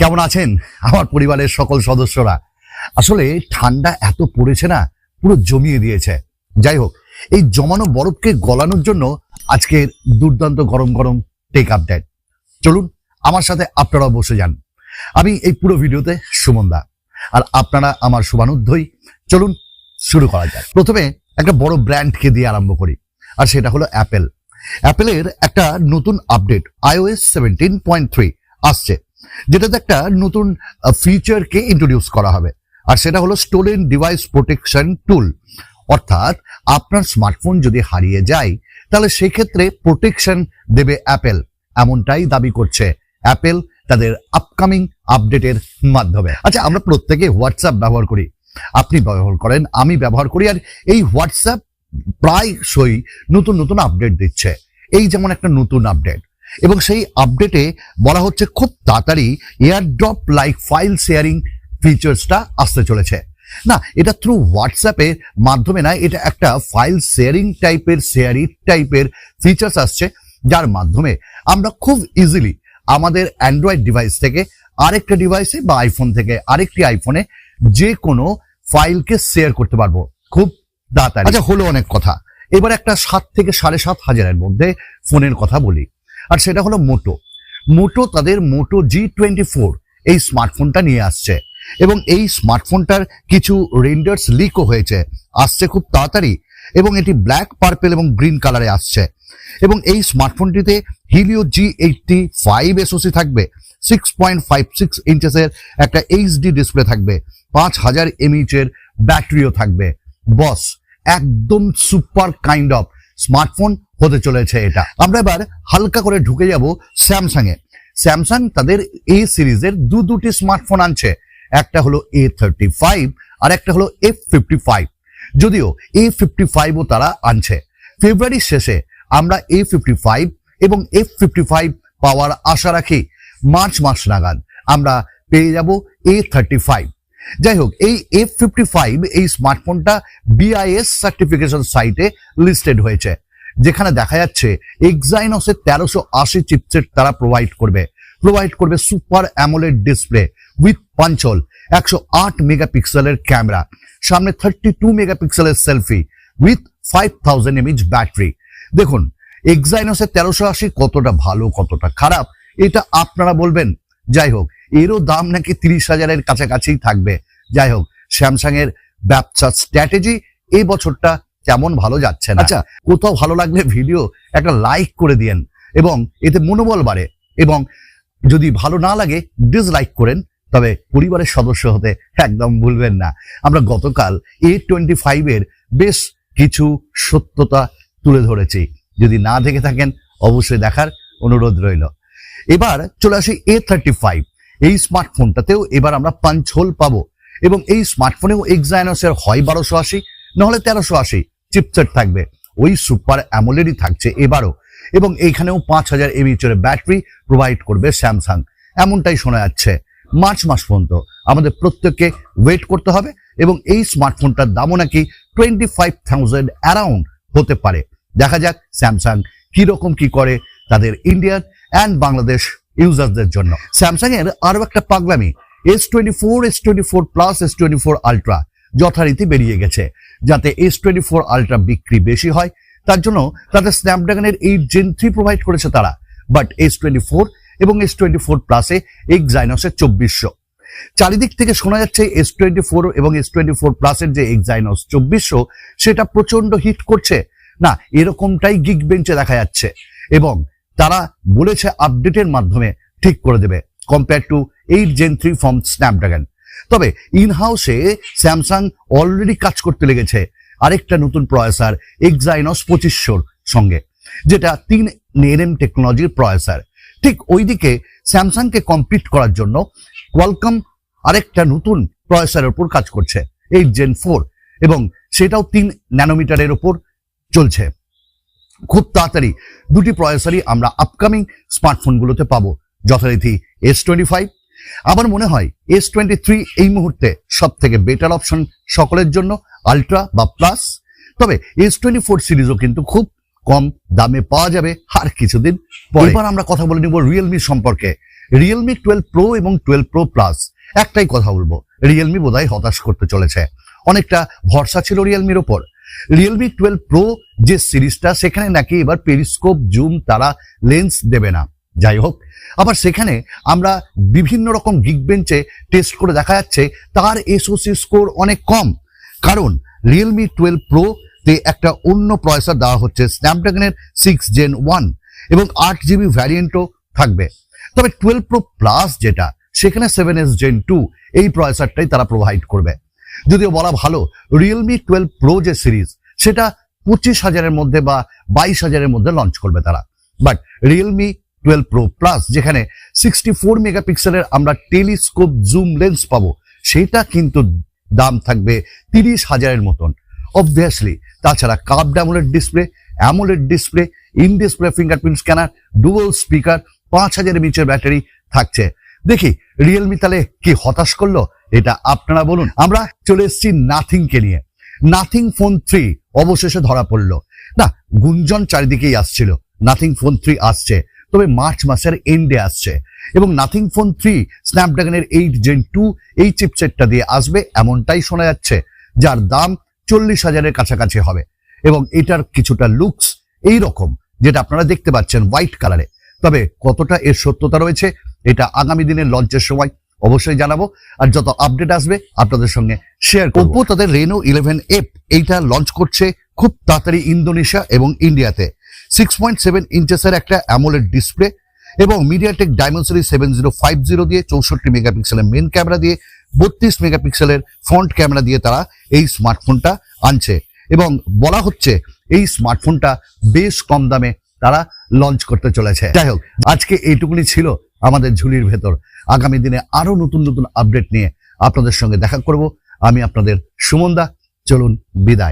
কেমন আছেন? আমার পরিবারের সকল সদস্যরা। আসলে ঠান্ডা এত পড়েছে না, পুরো জমিয়ে দিয়েছে। যাই হোক, এই জমানো বরফকে গলানোর জন্য আজকের দুর্দান্ত গরম গরম টেক আপডেট চলুন, আমার সাথে আপনারা বসে যান। আমি এই পুরো ভিডিওতে সুমনদা আর আপনারা আমার শুভানুধ্বই। চলুন, শুরু করা যাক। প্রথমে একটা বড় ব্র্যান্ডকে দিয়ে আরম্ভ করি, আর সেটা হলো অ্যাপেল অ্যাপেলের একটা নতুন update iOS seventeen point three আসছে। যেটাতে একটা নতুন ফিচারকে ইন্ট্রোডিউস করা হবে। আর সেটা হলো স্টোলেন ডিভাইস প্রোটেকশন টুল অর্থাৎ আপনার স্মার্টফোন যদি হারিয়ে যায়, তাহলে সেক্ষেত্রে প্রোটেকশন দেবে অ্যাপেল এমনটাই দাবি করছে অ্যাপেল তাদের আপকামিং আপডেটের মাধ্যমে। আচ্ছা আমরা প্রত্যেকে হোয়াটসঅ্যাপ ব্যবহার করি। আপনি ব্যবহার করেন, আমি ব্যবহার করি, আর এই হোয়াটসঅ্যাপ প্রায়শই নতুন নতুন আপডেট দিচ্ছে। এই যেমন একটা নতুন আপডেট এবং সেই আপডেটে বলা হচ্ছে খুব তাড়াতাড়ি এয়ারড্রপ লাইক ফাইল শেয়ারিং ফিচার্সটা আসতে চলেছে। না এটা থ্রু হোয়াটসঅ্যাপের মাধ্যমে না এটা একটা ফাইল শেয়ারিং টাইপের শেয়ারিং টাইপের ফিচার্স আসছে যার মাধ্যমে আমরা খুব ইজিলি আমাদের অ্যান্ড্রয়েড ডিভাইস থেকে আরেকটা ডিভাইসে বা আইফোন থেকে আরেকটি আইফোনে যে কোনো ফাইলকে শেয়ার করতে পারব। খুব তাড়াতাড়ি। আচ্ছা হলো অনেক কথা। এবার একটা সাত থেকে সাড়ে সাত হাজারের মধ্যে ফোনের কথা বলি। আর সেটা হলো মোটো। মোটো তাদের মোটো জি টোয়েন্টি ফোর এই স্মার্টফোনটা নিয়ে আসছে। এবং এই স্মার্টফোনটার কিছু রেন্ডার্স লিকও হয়েছে। আসছে খুব তাড়াতাড়ি। এবং এটি ব্ল্যাক পার্পেল এবং গ্রিন কালারে আসছে। এবং এই স্মার্টফোনটিতে Helio G eighty five SoC থাকবে। সিক্স পয়েন্ট ফাইভ সিক্স ইঞ্চেসের একটা এইচডি ডিসপ্লে থাকবে। পাঁচ হাজার এমএইচের ব্যাটারিও থাকবে। বস একদম সুপার কাইন্ড অফ স্মার্টফোন হতে চলেছে এটা। আমরা এবার হালকা করে ঢুকে যাব স্যামসাং এ স্যামসাং তাদের এ সিরিজের দু দুটি স্মার্টফোন আনছে। একটা হলো এ থার্টি ফাইভ আর একটা হলো এফ ফিফটি ফাইভ যদিও এ ফিফটি ফাইভও তারা আনছে। ফেব্রুয়ারির শেষে আমরা এ ফিফটি ফাইভ এবং এফ ফিফটি ফাইভ পাওয়ার আশা রাখি। মার্চ মাস নাগাদ আমরা পেয়ে যাব এ থার্টি ফাইভ যাই হোক, এই এফ ফিফটি ফাইভ এই স্মার্টফোনটা বিআইএস সার্টিফিকেশন সাইটে লিস্টেড হয়েছে। যেখানে দেখা যাচ্ছে এক্সাইনসের তেরোশো আশি চিপসেট তারা প্রোভাইড করবে। প্রোভাইড করবে super AMOLED display with punch hole, একশো আট মেগাপিক্সেলের ক্যামেরা সামনে থার্টি টু মেগাপিক্সেলের selfie with five thousand mAh battery দেখুন এক্সাইনসের তেরোশো আশি কতটা ভালো, কতটা খারাপ, এটা আপনারা বলবেন। যাই হোক, এরও দাম নাকি তিরিশ হাজারের কাছাকাছি থাকবে। যাই হোক স্যামসাং এর ব্যবসা স্ট্র্যাটেজি এই বছরটা তেমন ভালো যাচ্ছে না। আচ্ছা কোথাও ভালো লাগলে ভিডিও একটা লাইক করে দিয়েন এবং এতে মনোবল বাড়ে এবং যদি ভালো না লাগে ডিসলাইক করেন, তবে পরিবারের সদস্য হতে একদম ভুলবেন না। আমরা গতকাল এ টোয়েন্টি ফাইভের বেশ কিছু সত্যতা তুলে ধরেছি। যদি না দেখে থাকেন, অবশ্যই দেখার অনুরোধ রইল। এবার চলে আসি এ থার্টি ফাইভ এই স্মার্টফোনটাতেও এবার আমরা পাঞ্চ হোল পাবো এবং এই স্মার্টফোনেও এক্সাইনসের হয় বারোশো আশি নাহলে তেরোশো আশি। চিপসেট থাকবে। ওই সুপার অ্যামোলেডই থাকছে এবারও। এবং এইখানেও পাঁচ হাজার এমএইচের ব্যাটারি প্রোভাইড করবে স্যামসাং এমনটাই শোনা যাচ্ছে। মার্চ মাস পর্যন্ত আমাদের প্রত্যেককে ওয়েট করতে হবে এবং এই স্মার্টফোনটার দামও নাকি টোয়েন্টি ফাইভ থাউজেন্ড অ্যারাউন্ড হতে পারে। দেখা যাক স্যামসাং কি রকম কি করে তাদের ইন্ডিয়ান অ্যান্ড বাংলাদেশ ইউজারদের জন্য। স্যামসাং এর আরও একটা পাগলামি। S twenty four S twenty four plus S twenty four ultra যথারীতি বেরিয়ে গেছে। যাতে এস টোয়েন্টি ফোর আলট্রা বিক্রি বেশি হয়। তার জন্য তাদের স্ন্যাপড্রাগনের এইট জেন থ্রি প্রোভাইড করেছে তারা। বাট এস টোয়েন্টি ফোর এবং এস টোয়েন্টি ফোর প্লাসে এক্সাইনসের চব্বিশশো। চারিদিক থেকে শোনা যাচ্ছে এস টোয়েন্টি ফোর এবং এস টোয়েন্টি ফোর প্লাসের যে এক্সাইনস চব্বিশশো, সেটা প্রচণ্ড হিট করছে। না, এরকমটাই গিগ বেঞ্চে দেখা যাচ্ছে। এবং তারা বলেছে আপডেটের মাধ্যমে ঠিক করে দেবে। Compare to eight gen three from Snapdragon তবে ইন হাউসে স্যামসাং অলরেডি কাজ করতে লেগেছে। আরেকটা নতুন প্রয়াসার এক্সাইনস পঁচিশশোর সঙ্গে, যেটা তিন এনএম টেকনোলজির প্রয়াসার ঠিক ওইদিকে স্যামসাংকে কমপ্লিট করার জন্য কোয়ালকম আরেকটা নতুন প্রয়াসারের উপর কাজ করছে এইট জেন ফোর এবং সেটাও তিন ন্যানোমিটারের ওপর চলছে। খুব তাড়াতাড়ি দুটি প্রয়াসারই আমরা আপকামিং স্মার্টফোনগুলোতে পাবো, যথারীতি এস টোয়েন্টি ফাইভ আমার মনে হয় এস টোয়েন্টি থ্রি এই মুহূর্তে সব থেকে বেটার অপশন সকলের জন্য আলট্রা বা প্লাস তবে এস টোয়েন্টি ফোর সিরিজও কিন্তু খুব কম দামে পাওয়া যাবে আর কিছুদিন এবার আমরা কথা বলে নিব রিয়েলমি সম্পর্কে। রিয়েলমি টুয়েলভ প্রো এবং টুয়েলভ প্রো প্লাস একটাই কথা বলব রিয়েলমি বোধহয় হতাশ করতে চলেছে। অনেকটা ভরসা ছিল রিয়েলমির ওপর। রিয়েলমি টুয়েলভ প্রো যে সিরিজটা সেখানে নাকি এবার পেরিস্কোপ জুম তারা লেন্স দেবে না। যাই হোক আবার সেখানে আমরা বিভিন্ন রকম গিগ বেঞ্চে টেস্ট করে দেখা যাচ্ছে তার এসওসি স্কোর অনেক কম। কারণ রিয়েলমি টুয়েলভ প্রো তে একটা অন্য প্রসেসর দেওয়া হচ্ছে স্ন্যাপড্রাগনের সিক্স জেন ওয়ান এবং আট জিবি ভ্যারিয়েন্টও থাকবে। তবে টুয়েলভ প্রো প্লাস যেটা, সেখানে সেভেন এস জেন টু এই প্রসেসরটাই তারা প্রোভাইড করবে। যদিও বলা ভালো রিয়েলমি টুয়েলভ প্রো যে সিরিজ সেটা পঁচিশ হাজারের মধ্যে বা বাইশ হাজারের মধ্যে লঞ্চ করবে তারা। But Realme twelve pro plus যেখানে সিক্সটি ফোর মেগাপিক্সেলের আমরা টেলিস্কোপ জুম লেন্স পাবো। সেটা কিন্তু দাম থাকবে তিরিশ হাজারের মতন। অবভিয়াসলি তাছাড়া cup AMOLED display AMOLED display in display fingerprint scanner dual speaker পাঁচ হাজার এমএচের ব্যাটারি থাকছে। দেখি রিয়েলমি তাহলে কি হতাশ করল? এটা আপনারা বলুন। আমরা চলে এসেছি নাথিং কে নিয়ে। নাথিং ফোন থ্রি অবশেষে ধরা পড়ল। না, গুঞ্জন চারিদিকেই আসছিল। নাথিং ফোন থ্রি আসছে। তবে মার্চ মাসের এন্ডে আসছে। এবং নাথিং ফোন থ্রি স্ন্যাপড্রাগনের এইট জেন টু এই চিপসেটটা দিয়ে আসবে এমনটাই শোনা যাচ্ছে, যার দাম চল্লিশ হাজারের কাছাকাছি হবে। এবং এটার কিছুটা লুকস এই রকম যেটা আপনারা দেখতে পাচ্ছেন হোয়াইট কালারে তবে কতটা এর সত্যতা রয়েছে, এটা আগামী দিনের লঞ্চের সময় অবশ্যই জানাব। আর যত আপডেট আসবে, আপনাদের সঙ্গে শেয়ার করব। তাদের রেনো ইলেভেন এফ এইটা লঞ্চ করছে খুব তাড়াতাড়ি ইন্দোনেশিয়া এবং ইন্ডিয়াতে সিক্স পয়েন্ট সেভেন ইঞ্চেসের একটা অ্যামোলেড ডিসপ্লে এবং MediaTek Dimensity seven zero five zero দিয়ে চৌষট্টি মেগাপিক্সেলের মেন ক্যামেরা দিয়ে বত্রিশ মেগাপিক্সেলের ফ্রন্ট ক্যামেরা দিয়ে তারা এই স্মার্টফোনটা আনছে। এবং বলা হচ্ছে এই স্মার্টফোনটা বেশ কম দামে তারা লঞ্চ করতে চলেছে। যাই হোক, আজকে এইটুকুনি ছিল আমাদের ঝুলির ভেতর। আগামী দিনে আরও নতুন নতুন আপডেট নিয়ে আপনাদের সঙ্গে দেখা করব। আমি আপনাদের সুমনদা চলুন বিদায়।